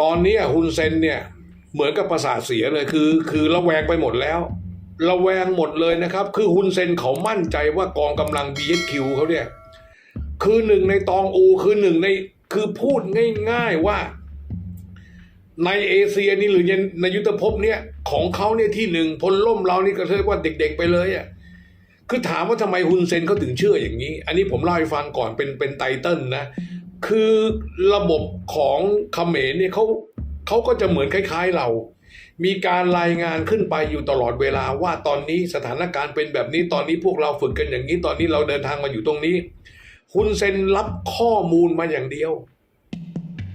ตอนนี้ฮุนเซนเนี่ยเหมือนกับประสาทเสียเลยคือ คือระแวงไปหมดแล้ว ระแวงหมดเลยนะครับ คือฮุนเซนเขามั่นใจว่ากองกำลัง BSQ เขาเนี่ยคือหนึ่งในตองอูคือหนึ่งในคือพูดง่ายๆว่า ในเอเชียนี่หรือในยุทธภพเนี่ยของเขาเนี่ยที่หนึ่งพลล่มเรานี่ก็เรียกว่าเด็กๆไปเลยอะคือถามว่าทำไมฮุนเซนเขาถึงเชื่ออย่างนี้ อันนี้ผมเล่าให้ฟังก่อนเป็นเป็นไตเติลนะ คือระบบของเขมรเนี่ยเขาเขาก็จะเหมือนคล้าย ๆเรา มีการรายงานขึ้นไปอยู่ตลอดเวลาว่าตอนนี้สถานการณ์เป็นแบบนี้ตอนนี้พวกเราฝึกกันอย่างนี้ตอนนี้เราเดินทางมาอยู่ตรงนี้ฮุนเซนรับข้อมูลมาอย่างเดียว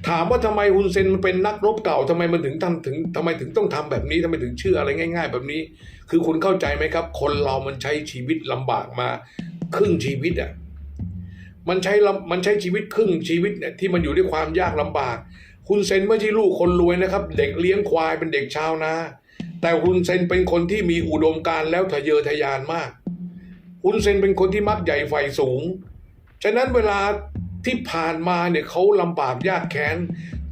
ถามว่าทำไมฮุนเซนมันเป็นนักรบเก่าทำไมมันถึงทำถึงทำไมถึงต้องทำแบบนี้ทำไมถึงเชื่ออะไรง่าย ๆ แบบนี้ คือคุณเข้าใจไหมครับ คนเรามันใช้ชีวิตลำบากมา ครึ่งชีวิตอะ มันใช้ลำมันใช้ชีวิตครึ่งชีวิตเนี่ยที่มันอยู่ด้วยความยากลำบาก คุณเซนไม่ใช่ลูกคนรวยนะครับ เด็กเลี้ยงควายเป็นเด็กชาวนาแต่คุณเซนเป็นคนที่มีอุดมการณ์แล้วทะเยอทะยานมาก คุณเซนเป็นคนที่มักใหญ่ไฟสูง ฉะนั้นเวลาที่ผ่านมาเนี่ยเขาลำบากยากแค้น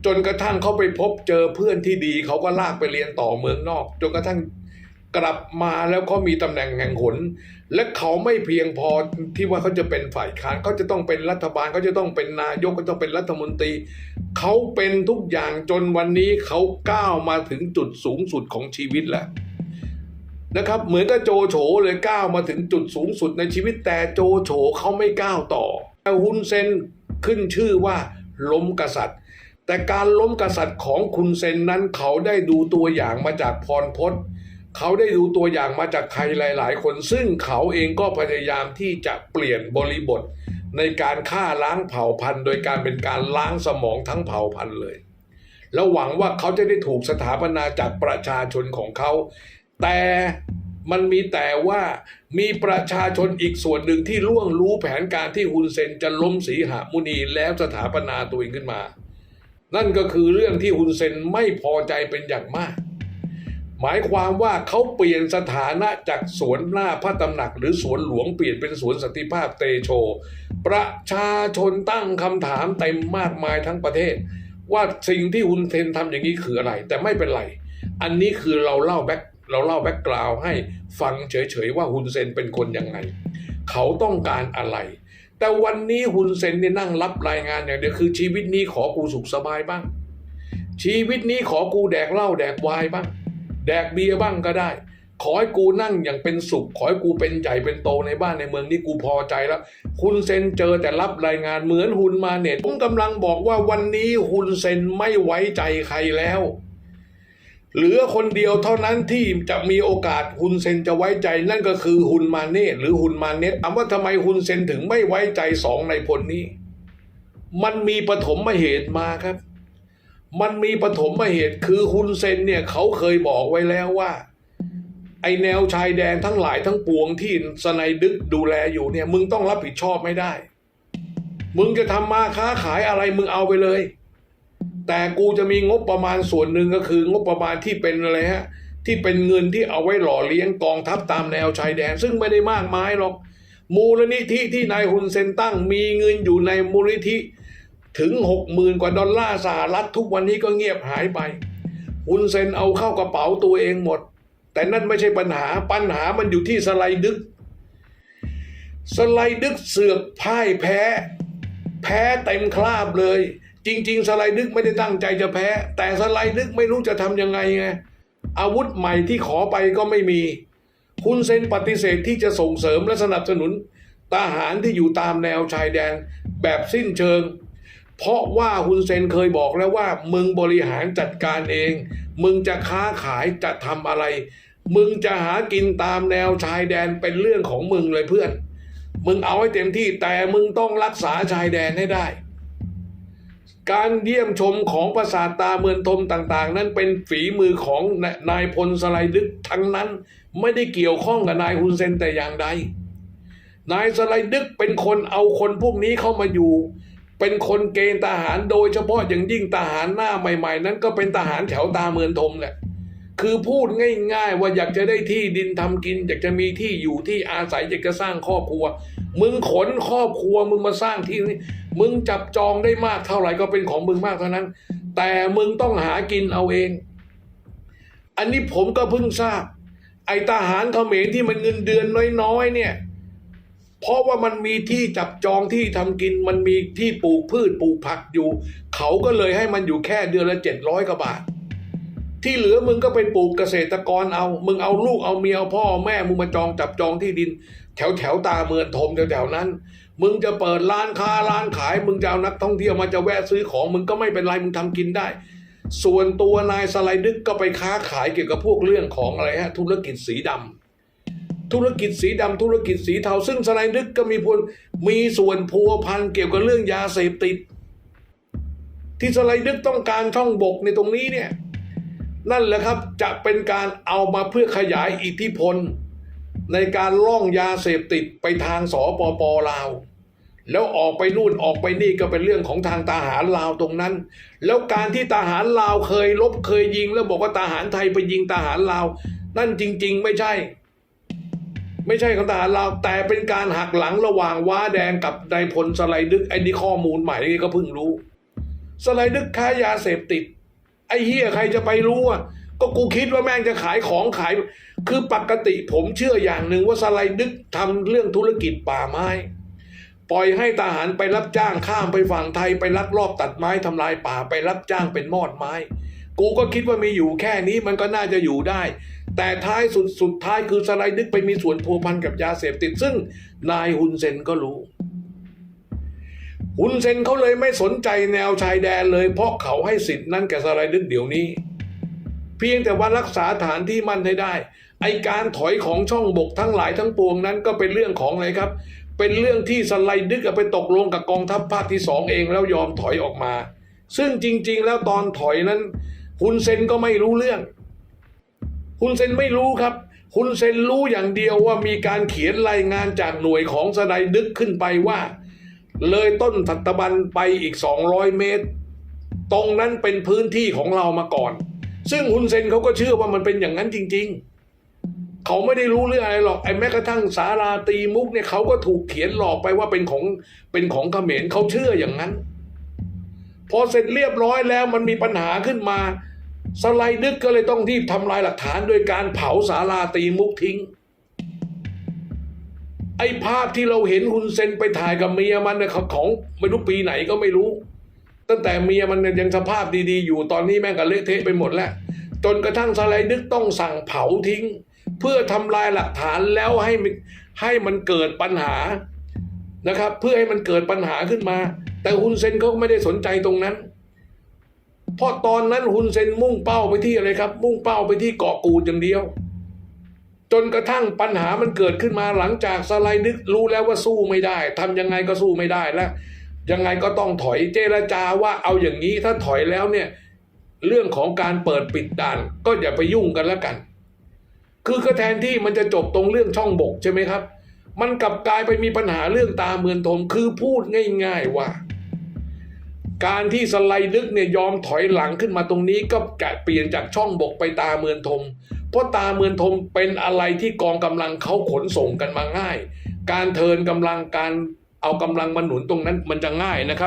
จนกระทั่งเขาไปพบเจอเพื่อนที่ดีเขาก็ลากไปเรียนต่อเมืองนอก จนกระทั่ง กลับมาแล้วเขามีตำแหน่งแห่งหน และเขาไม่เพียงพอที่ว่าเขาจะเป็นฝ่ายค้านเขาจะต้องเป็นรัฐบาลเขาจะต้องเป็นนายกเขาต้องเป็นรัฐมนตรีเขาเป็นทุกอย่างจนวันนี้เขาก้าวมาถึงจุดสูงสุดของชีวิตแล้วนะครับ เหมือนกับโจโฉเลยก้าวมาถึงจุดสูงสุดในชีวิตแต่โจโฉเขาไม่ก้าวต่อแต่ฮุนเซนขึ้นชื่อว่าล้มกษัตริย์ แต่การล้มกษัตริย์ของคุณเซนนั้นเขาได้ดูตัวอย่างมาจากพรพศ เขาได้ดูตัวอย่างมาจากใครหลาย ๆ คน ซึ่งเขาเองก็พยายามที่จะเปลี่ยนบริบท ในการฆ่าล้างเผ่าพันธุ์ โดยการเป็นการล้างสมองทั้งเผ่าพันธุ์เลย แล้วหวังว่าเขาจะได้ถูกสถาปนาจากประชาชนของเขา แต่มันมีแต่ว่ามีประชาชนอีกส่วนหนึ่งที่ล่วงรู้แผนการที่ฮุนเซนจะล้มสีหามุนีแล้วสถาปนาตัวเองขึ้นมา นั่นก็คือเรื่องที่ฮุนเซนไม่พอใจเป็นอย่างมาก หมายความว่าเขาเปลี่ยนสถานะจากสวนหน้าพระตำหนัก หรือสวนหลวงเปลี่ยนเป็นสวนสันติภาพเตโช ประชาชนตั้งคำถามเต็มมากมายทั้งประเทศ ว่าสิ่งที่ฮุนเซนทำอย่างนี้คืออะไร แต่ไม่เป็นไร อันนี้คือเราเล่าแบ็คเราเล่าแบ็กกราวให้ฟังเฉยๆว่าฮุนเซนเป็นคนยังไง เขาต้องการอะไร แต่วันนี้ฮุนเซนเนี่ยนั่งรับรายงานอย่างเดียวคือชีวิตนี้ขอกูสุขสบายบ้าง ชีวิตนี้ขอกูแดกเหล้าแดกวน์บ้าง แดกเบียร์บ้างก็ได้ ขอให้กูนั่งอย่างเป็นสุข ขอให้กูเป็นใหญ่เป็นโตในบ้านในเมืองนี้กูพอใจแล้วฮุนเซนเจอแต่รับรายงานเหมือนฮุนมาเน็ตผมกำลังบอกว่าวันนี้ฮุนเซนไม่ไว้ใจใครแล้วเหลือคนเดียวเท่านั้นที่จะมีโอกาสฮุนเซนจะไว้ใจนั่นก็คือฮุนมาเน่หรือฮุนมาเน็ตถามว่าทำไมฮุนเซนถึงไม่ไว้ใจสองในพลนี้ มันมีปฐมมเหตุมาครับ มันมีปฐมมาเหตุคือฮุนเซนเนี่ยเขาเคยบอกไว้แล้วว่า ไอแนวชายแดนทั้งหลายทั้งปวงที่สไนดึกดูแลอยู่เนี่ย มึงต้องรับผิดชอบไม่ได้ มึงจะทำมาค้าขายอะไรมึงเอาไปเลย แต่กูจะมีงบประมาณส่วนหนึ่งก็คืองบประมาณที่เป็นอะไรฮะที่เป็นเงินที่เอาไว้หล่อเลี้ยงกองทัพตามแนวชายแดน ซึ่งไม่ได้มากมายหรอก มูลนิธิที่นายฮุนเซนตั้งมีเงินอยู่ในมูลนิธิ ถึงหกหมื่นกว่าดอลลาร์สหรัฐทุกวันนี้ก็เงียบหายไปฮุนเซนเอาเข้ากระเป๋าตัวเองหมด แต่นั่นไม่ใช่ปัญหาปัญหามันอยู่ที่สไลดึก สไลดึกเสือกพ่ายแพ้ แพ้เต็มคราบเลย จริง ๆ สไลดึกไม่ได้ตั้งใจจะแพ้ แต่สไลดึกไม่รู้จะทำยังไงไงอาวุธใหม่ที่ขอไปก็ไม่มีคุณเซนปฏิเสธที่จะส่งเสริมและสนับสนุนทหารที่อยู่ตามแนวชายแดนแบบสิ้นเชิง เพราะว่าฮุนเซนเคยบอกแล้วว่า มึงบริหารจัดการเอง มึงจะค้าขายจะทำอะไร มึงจะหากินตามแนวชายแดนเป็นเรื่องของมึงเลยเพื่อน มึงเอาให้เต็มที่แต่มึงต้องรักษาชายแดนให้ได้ การเยี่ยมชมของปราสาทตาเมืองทมต่าง ๆ นั้นเป็นฝีมือของนายพลสไลดึกทั้งนั้นไม่ได้เกี่ยวข้องกับนายฮุนเซนแต่อย่างใดนายสไลดึกเป็นคนเอาคนพวกนี้เข้ามาอยู่ เป็นคนเกณฑ์ทหารโดยเฉพาะอย่างยิ่งทหารหน้าใหม่ ๆ นั้นก็เป็นทหารแถวตาเมืองทมแหละคือพูดง่าย ๆ ว่าอยากจะได้ที่ดินทำกิน อยากจะมีที่อยู่ที่อาศัยอยากจะสร้างครอบครัว มึงขนครอบครัวมึงมาสร้างที่นี่มึงจับจองได้มากเท่าไหร่ก็เป็นของมึงมากเท่านั้น แต่มึงต้องหากินเอาเอง อันนี้ผมก็เพิ่งทราบ ไอทหารเขมรที่มันเงินเดือนน้อยๆเนี่ย เพราะว่ามันมีที่จับจองที่ทำกิน มันมีที่ปลูกพืชปลูกผักอยู่ เขาก็เลยให้มันอยู่แค่เดือนละเจ็ดร้อยกว่าบาท ที่เหลือมึงก็ไปปลูกเกษตรกรเอา มึงเอาลูกเอาเมียเอาพ่อเอาแม่มึงมาจองจับจองที่ดิน แถวแถวตาเมือนทมแถวแถวนั้น มึงจะเปิดร้านค้าร้านขาย มึงจะเอานักท่องเที่ยวมาจะแวะซื้อของมึงก็ไม่เป็นไรมึงทำกินได้ ส่วนตัวนายสไลดึกก็ไปค้าขายเกี่ยวกับพวกเรื่องของอะไรฮะธุรกิจสีดำ ธุรกิจสีดำธุรกิจสีเทา ซึ่งสไลดึกก็มีพลมีส่วนพัวพันเกี่ยวกับเรื่องยาเสพติด ที่สไลดึกต้องการช่องบกในตรงนี้เนี่ยนั่นแหละครับจะเป็นการเอามาเพื่อขยายอิทธิพล ในการล่องยาเสพติดไปทางสปปลาว แล้วออกไปนู่นออกไปนี่ก็เป็นเรื่องของทางทหารลาวตรงนั้น แล้วการที่ทหารลาวเคยลบเคยยิง แล้วบอกว่าทหารไทยไปยิงทหารลาว นั่นจริง ๆ ไม่ใช่ ไม่ใช่ของทหารลาวแต่เป็นการหักหลังระหว่างว้าแดงกับนายพลสไลดึกไอ้นี่ข้อมูลใหม่นี่ก็เพิ่งรู้ สไลดึกค้ายาเสพติด ไอ้เฮียใครจะไปรู้อะก็กูคิดว่าแม่งจะขายของขาย คือปกติผมเชื่ออย่างหนึ่งว่าสไลดึกทำเรื่องธุรกิจป่าไม้ ปล่อยให้ทหารไปรับจ้างข้ามไปฝั่งไทยไปลักลอบตัดไม้ทำลายป่าไปรับจ้างเป็นมอดไม้ กูก็คิดว่ามีอยู่แค่นี้มันก็น่าจะอยู่ได้ แต่ท้ายสุดสุดท้ายคือสไลด์นึกไปมีส่วนพัวพันกับยาเสพติด ซึ่งนายฮุนเซนก็รู้ฮุนเซนเขาเลยไม่สนใจแนวชายแดนเลย เพราะเขาให้สิทธิ์นั้นแก่สไลด์นึกเดี๋ยวนี้ เพียงแต่ว่ารักษาฐานที่มั่นให้ได้ ไอการถอยของช่องบกทั้งหลายทั้งปวงนั้นก็เป็นเรื่องของอะไรครับ เป็นเรื่องที่สไลดึกไปตกลงกับกองทัพภาคที่สองเองแล้วยอมถอยออกมา ซึ่งจริง ๆ แล้วตอนถอยนั้น ฮุนเซนก็ไม่รู้เรื่องฮุนเซนไม่รู้ครับฮุนเซนรู้อย่างเดียวว่ามีการเขียนรายงานจากหน่วยของสไลดึกขึ้นไปว่า เลยต้นสัตบันไปอีก 200 เมตร ตรงนั้นเป็นพื้นที่ของเรามาก่อน ซึ่งฮุนเซนเขาก็เชื่อว่ามันเป็นอย่างนั้นจริง ๆเขาไม่ได้รู้เรื่องอะไรหรอกไอ้แม้กระทั่งสาราตีมุกเนี่ยเขาก็ถูกเขียนหลอกไปว่าเป็นของเป็นของเขมรเขาเชื่ออย่างนั้น พอเสร็จเรียบร้อยแล้วมันมีปัญหาขึ้นมา สไลดึกก็เลยต้องรีบทำลายหลักฐานโดยการเผาสาราตีมุกทิ้ง ไอ้ภาพที่เราเห็นฮุนเซนไปถ่ายกับเมียมันเนี่ยเขาของไม่รู้ปีไหนก็ไม่รู้ ตั้งแต่เมียมันยังสภาพดีๆ อยู่ตอนนี้แม่งก็เละเทะไปหมดแล้ว จนกระทั่งสไลดึกต้องสั่งเผาทิ้ง เพื่อทำลายหลักฐานแล้วให้ให้มันเกิดปัญหานะครับ เพื่อให้มันเกิดปัญหาขึ้นมา แต่ฮุนเซนเขาไม่ได้สนใจตรงนั้น เพราะตอนนั้นฮุนเซนมุ่งเป้าไปที่อะไรครับ มุ่งเป้าไปที่เกาะกูดอย่างเดียว จนกระทั่งปัญหามันเกิดขึ้นมาหลังจากสไลดึกรู้แล้วว่าสู้ไม่ได้ทำยังไงก็สู้ไม่ได้แล้วยังไงก็ต้องถอยเจรจาว่าเอาอย่างนี้ถ้าถอยแล้วเนี่ยเรื่องของการเปิดปิดด่านก็อย่าไปยุ่งกันแล้วกัน คือก็แทนที่มันจะจบตรงเรื่องช่องบกใช่ไหมครับ มันกลับกลายไปมีปัญหาเรื่องตาเมือนทมคือพูดง่าย ๆว่า การที่สไลดึกเนี่ยยอมถอยหลังขึ้นมาตรงนี้ก็กะเปลี่ยนจากช่องบกไปตาเมือนทม เพราะตาเมือนทมเป็นอะไรที่กองกำลังเขาขนส่งกันมาง่าย การเทินกำลังการเอากำลังมาหนุนตรงนั้นมันจะง่ายนะครับ